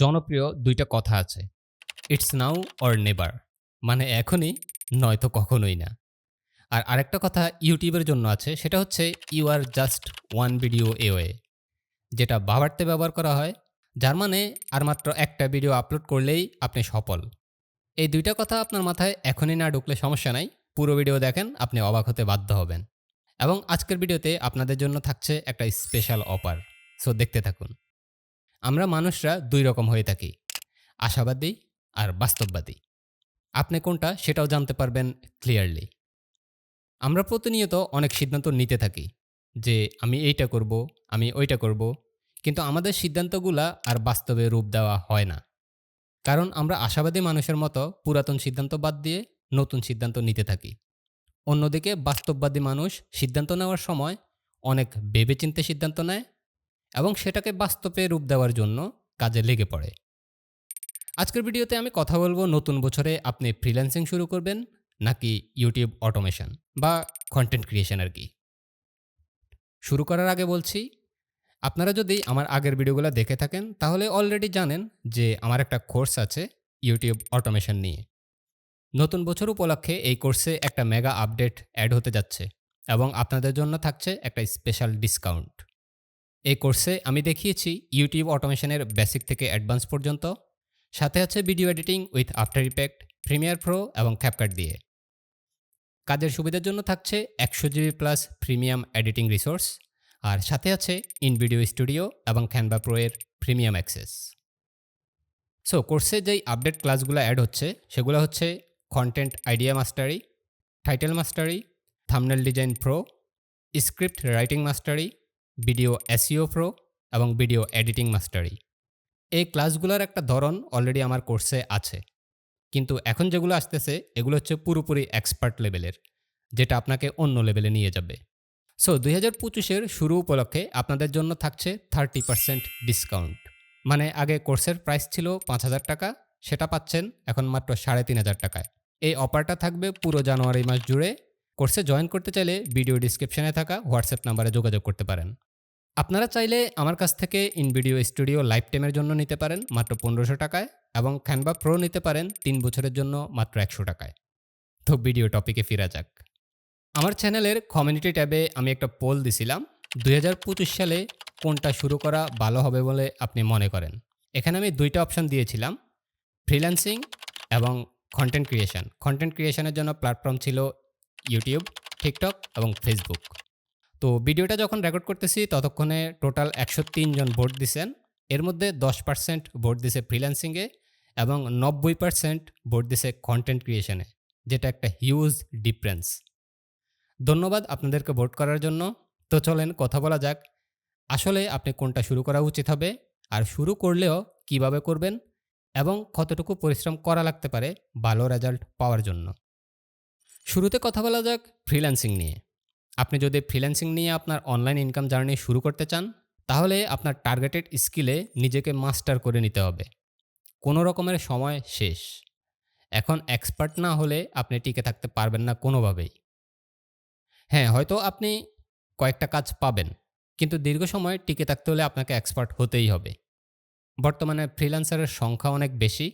জনপ্রিয় দুইটা কথা আছে। ইটস নাও অর নেভার মানে এখনই, নয়তো কখনোই না। আর আরেকটা কথা ইউটিউবের জন্য আছে, সেটা হচ্ছে you are just one video away যেটা বাবারতে ব্যবহার করা হয়, যার মানে আর মাত্র একটা ভিডিও আপলোড করলেই আপনি সফল। এই দুইটা কথা আপনার মাথায় এখনই না ঢুকলে সমস্যা নাই, পুরো ভিডিও দেখেন, আপনি অবাক হতে বাধ্য হবেন। এবং আজকের ভিডিওতে আপনাদের জন্য থাকছে একটা স্পেশাল অফার সো দেখতে থাকুন। আমরা মানুষরা দুই রকম হয়ে থাকি, আশাবাদী আর বাস্তববাদী। আপনি কোনটা সেটাও জানতে পারবেন ক্লিয়ারলি আমরা প্রতিনিয়ত অনেক সিদ্ধান্ত নিতে থাকি যে আমি এইটা করব, আমি ওইটা করব, কিন্তু আমাদের সিদ্ধান্তগুলা আর বাস্তবে রূপ দেওয়া হয় না। কারণ আমরা আশাবাদী মানুষের মতো পুরাতন সিদ্ধান্ত বাদ দিয়ে নতুন সিদ্ধান্ত নিতে থাকি। অন্যদিকে বাস্তববাদী মানুষ সিদ্ধান্ত নেওয়ার সময় অনেক ভেবেচিন্তে সিদ্ধান্ত নেয় এবং সেটাকে বাস্তবে রূপ দেওয়ার জন্য কাজে লেগে পড়ে। আজকের ভিডিওতে আমি কথা বলব নতুন বছরে আপনি ফ্রিল্যান্সিং শুরু করবেন নাকি ইউটিউব অটোমেশন বা কন্টেন্ট ক্রিয়েশন আর কি। শুরু করার আগে বলছি, আপনারা যদি আমার আগের ভিডিওগুলো দেখে থাকেন তাহলে অলরেডি জানেন যে আমার একটা কোর্স আছে ইউটিউব অটোমেশন নিয়ে। নতুন বছর উপলক্ষে এই কোর্সে একটা মেগা আপডেট অ্যাড হতে যাচ্ছে এবং আপনাদের জন্য থাকছে একটা স্পেশাল ডিসকাউন্ট এই কোর্সে আমি দেখিয়েছি ইউটিউব অটোমেশনের বেসিক থেকে অ্যাডভান্স পর্যন্ত। সাথে আছে video editing with after effect premiere pro এবং ক্যাপকাট দিয়ে। কাজের সুবিধার জন্য থাকছে একশো GB plus premium editing resource আর সাথে আছে ইন ভিডিও স্টুডিও এবং ক্যানভা প্রো এর প্রিমিয়াম অ্যাক্সেস সো কোর্সে যেই আপডেট ক্লাসগুলো অ্যাড হচ্ছে, সেগুলো হচ্ছে content idea mastery title mastery thumbnail design pro script writing mastery video SEO pro এবং ভিডিও এডিটিং মাস্টারি এই ক্লাসগুলোর একটা ধরন অলরেডি আমার কোর্সে আছে। কিন্তু এখন যেগুলো আসতেছে, এগুলো হচ্ছে পুরোপুরি এক্সপার্ট লেভেলের যেটা আপনাকে অন্য লেভেলে নিয়ে যাবে। সো দুই হাজার পঁচিশের শুরু উপলক্ষে আপনাদের জন্য থাকছে থার্টি পার্সেন্ট ডিসকাউন্ট মানে আগে কোর্সের প্রাইস ছিল পাঁচ হাজার টাকা, সেটা পাচ্ছেন এখন মাত্র সাড়ে তিন হাজার টাকায়। এই অফারটা থাকবে পুরো জানুয়ারি মাস জুড়ে। কোর্সে জয়েন করতে চাইলে ভিডিও ডিসক্রিপশনে থাকা হোয়াটসঅ্যাপ নাম্বারে যোগাযোগ করতে পারেন। আপনারা চাইলে আমার কাছ থেকে ইন ভিডিও স্টুডিও লাইফ টাইমের জন্য নিতে পারেন, মাত্র পনেরোশো টাকায়, এবং ক্যানভা প্রো নিতে পারেন, তিন বছরের জন্য মাত্র একশো টাকায়। তো ভিডিও টপিকে ফিরা যাক। আমার চ্যানেলের কমিউনিটি ট্যাবে আমি একটা পোল দিছিলাম, দুই হাজার পঁচিশ সালে কোনটা শুরু করা ভালো হবে বলে আপনি মনে করেন? এখানে আমি দুইটা অপশন দিয়েছিলাম ফ্রিল্যান্সিং এবং কন্টেন্ট ক্রিয়েশন কন্টেন্ট ক্রিয়েশনের জন্য প্ল্যাটফর্ম ছিল ইউটিউব টিকটক এবং ফেসবুক তো ভিডিওটা যখন রেকর্ড করতেছি, ততক্ষণে টোটাল একশো জন ভোট দিছেন। এর মধ্যে দশ পার্সেন্ট ভোট দিছে ফ্রিল্যান্সিংয়ে এবং নব্বই পার্সেন্ট ভোট দিছে কন্টেন্ট ক্রিয়েশনে যেটা একটা হিউজ ডিফারেন্স ধন্যবাদ আপনাদেরকে ভোট করার জন্য। তো চলেন কথা বলা যাক। আসলে আপনি কোনটা শুরু করা উচিত হবে আর শুরু করলেও কীভাবে করবেন এবং কতটুকু পরিশ্রম করা লাগতে পারে ভালো রেজাল্ট পাওয়ার জন্য। শুরুতে কথা বলা যাক ফ্রিল্যান্সিং নিয়ে। আপনি যদি ফ্রিল্যান্সিং নিয়ে আপনার অনলাইন ইনকাম জার্নি শুরু করতে চান, তাহলে আপনার টার্গেটেড স্কিলে নিজেকে মাস্টার করে নিতে হবে। কোনো রকমের সময় শেষ। এখন এক্সপার্ট না হলে আপনি টিকে থাকতে পারবেন না কোনোভাবেই। হ্যাঁ হয়তো আপনি কয়েকটা কাজ পাবেন, কিন্তু দীর্ঘ সময় টিকে থাকতে হলে আপনাকে এক্সপার্ট হতেই হবে। বর্তমানে ফ্রিল্যান্সারের সংখ্যা অনেক বেশি,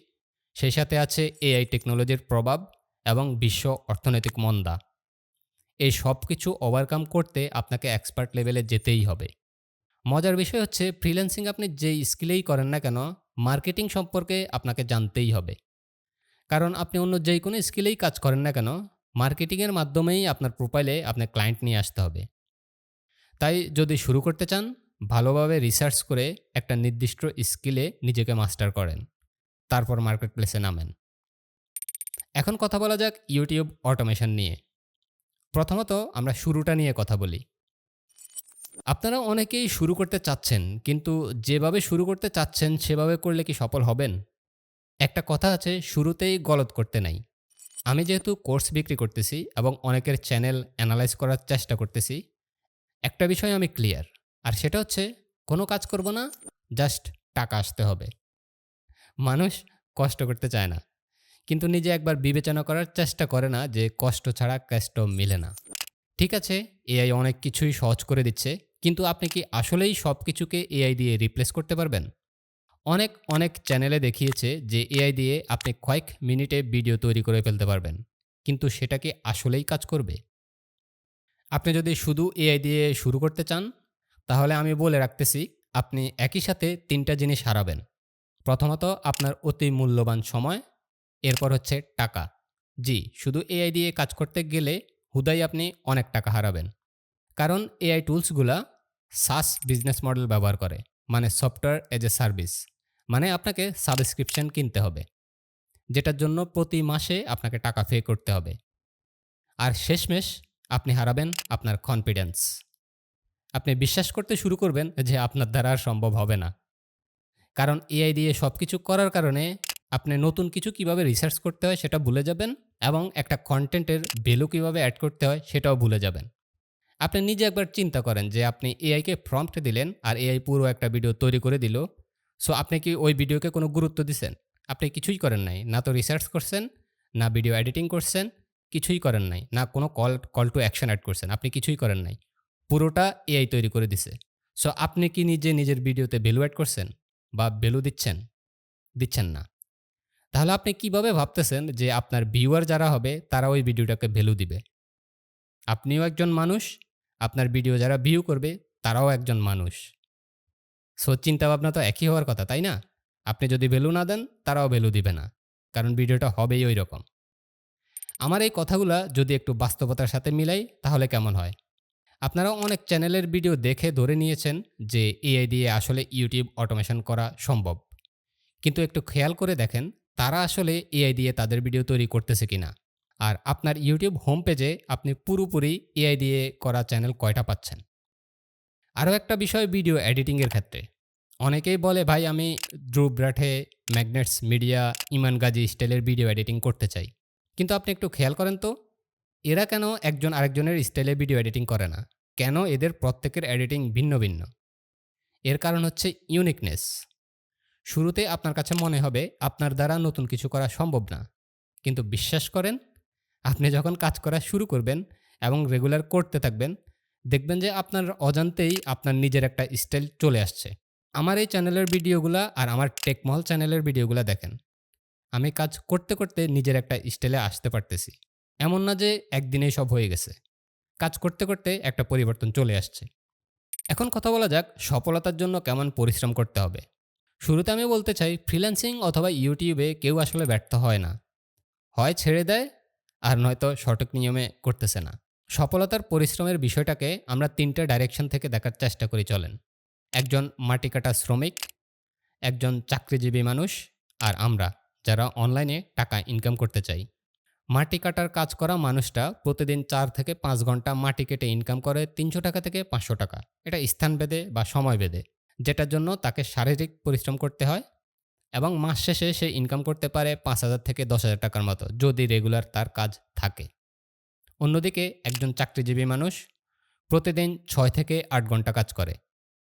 সেই সাথে আছে এআই টেকনোলজির প্রভাব এবং বিশ্ব অর্থনৈতিক মন্দা। এই সব কিছু ওভারকাম করতে আপনাকে এক্সপার্ট লেভেলে যেতেই হবে। মজার বিষয় হচ্ছে ফ্রিল্যান্সিং আপনি যেই স্কিলেই করেন না কেন মার্কেটিং সম্পর্কে আপনাকে জানতেই হবে। কারণ আপনি অন্য যে কোনো স্কিলেই কাজ করেন না কেন মার্কেটিংয়ের মাধ্যমেই আপনার প্রোফাইলে আপনার ক্লায়েন্ট নিয়ে আসতে হবে। তাই যদি শুরু করতে চান, ভালোভাবে রিসার্চ করে একটা নির্দিষ্ট স্কিলে নিজেকে মাস্টার করেন। তারপর মার্কেট প্লেসে নামেন। এখন কথা বলা যাক ইউটিউব অটোমেশন নিয়ে। প্রথমত আমরা শুরুটা নিয়ে কথা বলি। আপনারা অনেকেই শুরু করতে চাচ্ছেন, কিন্তু যেভাবে শুরু করতে চাচ্ছেন সেভাবে করলে কি সফল হবেন? একটা কথা আছে, শুরুতেই গলত করতে নাই। আমি যেহেতু কোর্স বিক্রি করতেছি এবং অনেকের চ্যানেল অ্যানালাইজ করার চেষ্টা করতেছি, একটা বিষয় আমি ক্লিয়ার, আর সেটা হচ্ছে কোনো কাজ করব না, জাস্ট টাকা আসতে হবে। মানুষ কষ্ট করতে চায় না। কিন্তু নিজে একবার বিবেচনা করার চেষ্টা করে না যে কষ্ট ছাড়া কষ্ট মিলে না। ঠিক আছে, এআই অনেক কিছুই সহজ করে দিচ্ছে, কিন্তু আপনি কি আসলেই সব কিছুকে এআই দিয়ে রিপ্লেস করতে পারবেন? অনেক অনেক চ্যানেলে দেখিয়েছে যে এআই দিয়ে আপনি কয়েক মিনিটে ভিডিও তৈরি করে ফেলতে পারবেন, কিন্তু সেটা কি আসলেই কাজ করবে? আপনি যদি শুধু এআই দিয়ে শুরু করতে চান, তাহলে আমি বলে রাখতেছি, আপনি একই সাথে তিনটা জিনিস হারাবেন। প্রথমত, আপনার অতি মূল্যবান সময় এরপর হচ্ছে টাকা। জি, শুধু এআই দিয়ে কাজ করতে গেলে হুদাই আপনি অনেক টাকা হারাবেন। কারণ এআই টুলসগুলা সাস বিজনেস মডেল ব্যবহার করে মানে সফটওয়্যার এজ এ সার্ভিস মানে আপনাকে সাবস্ক্রিপশন কিনতে হবে, যেটার জন্য প্রতি মাসে আপনাকে টাকা পে করতে হবে। আর শেষমেশ আপনি হারাবেন আপনার কনফিডেন্স আপনি বিশ্বাস করতে শুরু করবেন যে আপনার দ্বারা আর সম্ভব হবে না। কারণ এআই দিয়ে সব কিছু করার কারণে আপনি নতুন কিছু কীভাবে রিসার্চ করতে হয় সেটা ভুলে যাবেন এবং একটা কন্টেন্টের ভ্যালু কীভাবে অ্যাড করতে হয় সেটাও ভুলে যাবেন। আপনি নিজে একবার চিন্তা করেন যে আপনি এআইকে প্রম্পট দিলেন আর এআই পুরো একটা ভিডিও তৈরি করে দিল। সো আপনি কি ওই ভিডিওকে কোনো গুরুত্ব দিচ্ছেন আপনি কিছুই করেন নাই। না তো রিসার্চ করছেন, না ভিডিও এডিটিং করছেন, কিছুই করেন নাই। না কোনো call call to action add করছেন। আপনি কিছুই করেন নাই। পুরোটা এআই তৈরি করে দিছে। সো আপনি কি নিজে নিজের ভিডিওতে ভ্যালু অ্যাড করছেন বা ভ্যালু দিচ্ছেন? দিচ্ছেন না। তাহলে আপনি কীভাবে ভাবতেছেন যে আপনার ভিউয়ার যারা হবে, তারা ওই ভিডিওটাকে ভ্যালু দিবে? আপনিও একজন মানুষ, আপনার ভিডিও যারা ভিউ করবে, তারাও একজন মানুষ। সো চিন্তাভাবনা তো একই হওয়ার কথা, তাই না? আপনি যদি ভ্যালু না দেন, তারাও ভ্যালু দিবে না, কারণ ভিডিওটা হবেই ওই রকম আমার এই কথাগুলা যদি একটু বাস্তবতার সাথে মিলাই, তাহলে কেমন হয়? আপনারা অনেক চ্যানেলের ভিডিও দেখে ধরে নিয়েছেন যে এআই দিয়ে আসলে ইউটিউব অটোমেশন করা সম্ভব। কিন্তু একটু খেয়াল করে দেখেন তারা আসলে এআই দিয়ে তাদের ভিডিও তৈরি করতেছে কিনা? আর আপনার ইউটিউব হোম পেজে আপনি পুরোপুরি এআই দিয়ে করা চ্যানেল কয়টা পাচ্ছেন? আরও একটা বিষয় ভিডিও এডিটিংয়ের ক্ষেত্রে। অনেকেই বলে, ভাই, আমি ধ্রুব ম্যাগনেটস মিডিয়া ইমান গাজী স্টাইলের ভিডিও এডিটিং করতে চাই। কিন্তু আপনি একটু খেয়াল করেন তো, এরা কেন একজন আরেকজনের স্টাইলে ভিডিও এডিটিং করে না? কেন এদের প্রত্যেকের এডিটিং ভিন্ন ভিন্ন? এর কারণ হচ্ছে ইউনিকনেস শুরুতে আপনার কাছে মনে হবে, আপনার দ্বারা নতুন কিছু করা সম্ভব না। কিন্তু বিশ্বাস করেন, আপনি যখন কাজ করা শুরু করবেন এবং রেগুলার করতে থাকবেন, দেখবেন যে আপনার অজান্তেই আপনার নিজের একটা স্টাইল চলে আসছে। আমার এই চ্যানেলের ভিডিওগুলা আর আমার টেকমহল চ্যানেলের ভিডিওগুলা দেখেন। আমি কাজ করতে করতে নিজের একটা স্টাইলে আসতে পারতেছি। এমন না যে একদিনেই সব হয়ে গেছে। কাজ করতে করতে একটা পরিবর্তন চলে আসছে। এখন কথা বলা যাক, সফলতার জন্য কেমন পরিশ্রম করতে হবে। শুরুতে আমি বলতে চাই ফ্রিল্যান্সিং অথবা ইউটিউবে কেউ আসলে ব্যর্থ হয় না। হয় ছেড়ে দেয়, আর নয়তো সঠিক নিয়মে করতেছে না। সফলতার পরিশ্রমের বিষয়টাকে আমরা তিনটে ডাইরেকশন থেকে দেখার চেষ্টা করি, চলেন। একজন মাটি কাটা শ্রমিক, একজন চাকরিজীবী মানুষ, আর আমরা, যারা অনলাইনে টাকা ইনকাম করতে চাই। মাটি কাটার কাজ করা মানুষটা প্রতিদিন চার থেকে পাঁচ ঘণ্টা মাটি কেটে ইনকাম করে তিনশো টাকা থেকে পাঁচশো টাকা। এটা স্থান বেদে বা সময় বেদে যেটার জন্য তাকে শারীরিক পরিশ্রম করতে হয় এবং মাস শেষে সে ইনকাম করতে পারে পাঁচ হাজার থেকে দশ হাজার টাকার মতো, যদি রেগুলার তার কাজ থাকে। অন্যদিকে একজন চাকরিজীবী মানুষ প্রতিদিন ছয় থেকে আট ঘণ্টা কাজ করে।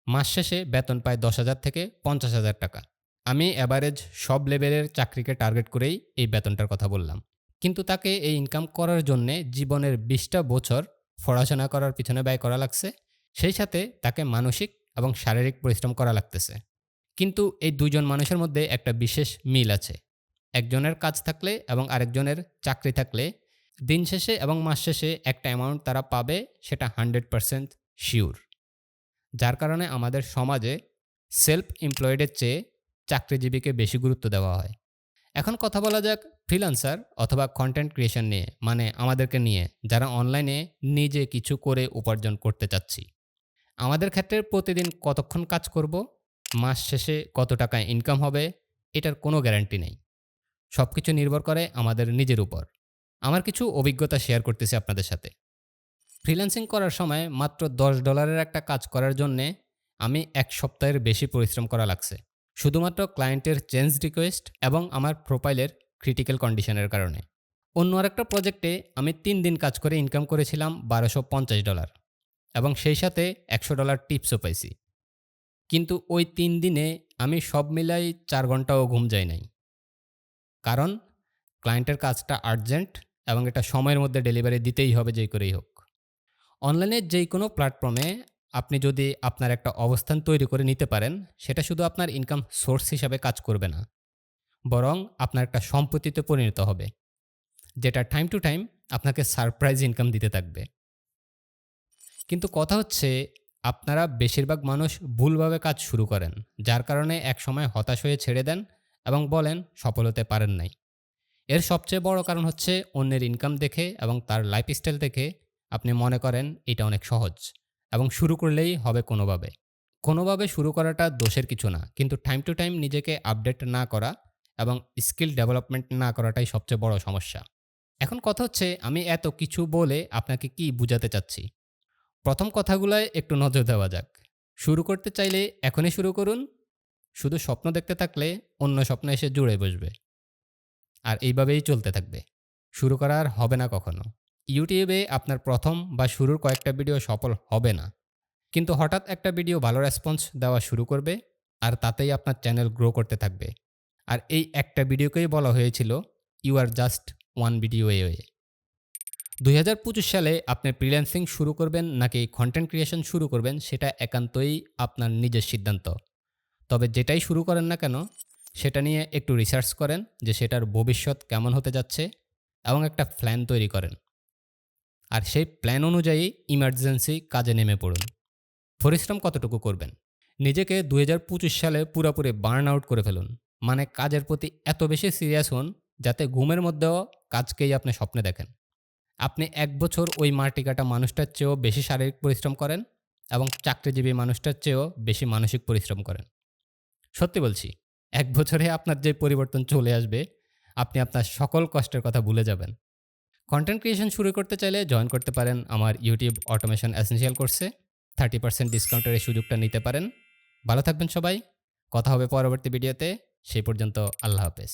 মাস শেষে বেতন পায় দশ হাজার থেকে পঞ্চাশ হাজার টাকা। আমি অ্যাভারেজ সব লেভেলের চাকরিকে টার্গেট করেই এই বেতনটার কথা বললাম। কিন্তু তাকে এই ইনকাম করার জন্যে জীবনের বিশটা বছর পড়াশোনা করার পিছনে ব্যয় করা লাগছে। সেই সাথে তাকে মানসিক এবং শারীরিক পরিশ্রম করা লাগতেছে। কিন্তু এই দুজন মানুষের মধ্যে একটা বিশেষ মিল আছে। একজনের কাজ থাকলে এবং আরেকজনের চাকরি থাকলে দিন শেষে এবং মাস শেষে একটা অ্যামাউন্ট তারা পাবে সেটা হান্ড্রেড পারসেন্ট শিওর যার কারণে আমাদের সমাজে সেলফ এমপ্লয়েডের চেয়ে চাকরিজীবীকে বেশি গুরুত্ব দেওয়া হয়। এখন কথা বলা যাক ফ্রিলান্সার অথবা কন্টেন্ট ক্রিয়েশন নিয়ে মানে আমাদেরকে নিয়ে, যারা অনলাইনে নিজে কিছু করে উপার্জন করতে চাচ্ছি। আমাদের ক্ষেত্রে প্রতিদিন কতক্ষণ কাজ করব? মাস শেষে কত টাকা ইনকাম হবে? এটার কোনো গ্যারান্টি নেই। সব কিছু নির্ভর করে আমাদের নিজের উপর। আমার কিছু অভিজ্ঞতা শেয়ার করতেছি আপনাদের সাথে। ফ্রিল্যান্সিং করার সময় মাত্র দশ ডলারের একটা কাজ করার জন্যে আমি এক সপ্তাহের বেশি পরিশ্রম করা লাগছে। শুধুমাত্র ক্লায়েন্টের চেঞ্জ রিকোয়েস্ট এবং আমার প্রোফাইলের ক্রিটিক্যাল কন্ডিশনের কারণে। অন্য আরেকটা প্রজেক্টে আমি তিন দিন কাজ করে ইনকাম করেছিলাম বারোশো পঞ্চাশ ডলার এবং সেই সাথে একশো ডলার টিপসও পাইছি। কিন্তু ওই তিন দিনে আমি সব মিলাই চার ঘন্টাও ঘুম যাই নাই। কারণ ক্লায়েন্টের কাজটা আর্জেন্ট এবং এটা সময়ের মধ্যে ডেলিভারি দিতেই হবে যেই করেই হোক। অনলাইনে যেই কোনো প্ল্যাটফর্মে আপনি যদি আপনার একটা অবস্থান তৈরি করে নিতে পারেন, সেটা শুধু আপনার ইনকাম সোর্স হিসাবে কাজ করবে না, বরং আপনার একটা সম্পত্তিতে পরিণত হবে, যেটা টাইম টু টাইম আপনাকে সারপ্রাইজ ইনকাম দিতে থাকবে। কিন্তু কথা হচ্ছে, আপনারা বেশিরভাগ মানুষ ভুলভাবে কাজ শুরু করেন, যার কারণে একসময় হতাশ হয়ে ছেড়ে দেন এবং বলেন সফল হতে পারেন নাই। এর সবচেয়ে বড় কারণ হচ্ছে অন্যের ইনকাম দেখে এবং তার লাইফস্টাইল দেখে আপনি মনে করেন এটা অনেক সহজ এবং শুরু করলেই হবে কোনোভাবে। কোনোভাবে শুরু করাটা দোষের কিছু না, কিন্তু টাইম টু টাইম নিজেকে আপডেট না করা এবং স্কিল ডেভেলপমেন্ট না করাটাই সবচেয়ে বড় সমস্যা। এখন কথা হচ্ছে, আমি এত কিছু বলে আপনাকে কি বুঝাতে চাচ্ছি? প্রথম কথাগুলোয় একটু নজর দেওয়া যাক। শুরু করতে চাইলে এখনই শুরু করুন। শুধু স্বপ্ন দেখতে থাকলে অন্য স্বপ্ন এসে জুড়ে বসবে। আর এইভাবেই চলতে থাকবে। শুরু করা আর হবে না কখনো। ইউটিউবে আপনার প্রথম বা শুরুর কয়েকটা ভিডিও সফল হবে না। কিন্তু হঠাৎ একটা ভিডিও ভালো রেসপন্স দেওয়া শুরু করবে আর তাতেই আপনার চ্যানেল গ্রো করতে থাকবে। আর এই একটা ভিডিওকেই বলা হয়েছিল you are just one video এ দুই হাজার পঁচিশ সালে আপনি ফ্রিল্যান্সিং শুরু করবেন নাকি কন্টেন্ট ক্রিয়েশন শুরু করবেন, সেটা একান্তই আপনার নিজের সিদ্ধান্ত। তবে যেটাই শুরু করেন না কেন, সেটা নিয়ে একটু রিসার্চ করেন যে সেটার ভবিষ্যৎ কেমন হতে যাচ্ছে এবং একটা প্ল্যান তৈরি করেন। আর সেই প্ল্যান অনুযায়ী ইমার্জেন্সি কাজে নেমে পড়ুন। পরিশ্রম কতটুকু করবেন? নিজেকে দুই হাজার পঁচিশ সালে পুরোপুরি বার্ন আউট করে ফেলুন। মানে কাজের প্রতি এত বেশি সিরিয়াস হন যাতে ঘুমের মধ্যেও কাজকেই আপনি স্বপ্নে দেখেন। আপনি এক বছর ওই মার্টিকাটা মানুষটার চেয়েও বেশি শারীরিক পরিশ্রম করেন এবং চাকরিজীবী মানুষটার চেয়েও বেশি মানসিক পরিশ্রম করেন। সত্যি বলছি, এক বছরে আপনার যে পরিবর্তন চলে আসবে, আপনি আপনার সকল কষ্টের কথা ভুলে যাবেন। কন্টেন্ট ক্রিয়েশন শুরু করতে চাইলে জয়েন করতে পারেন আমার ইউটিউব অটোমেশন এসেন্সিয়াল কোর্সে। থার্টি পার্সেন্ট ডিসকাউন্টের এই সুযোগটা নিতে পারেন। ভালো থাকবেন সবাই। কথা হবে পরবর্তী ভিডিওতে। সেই পর্যন্ত আল্লাহ হাফেজ।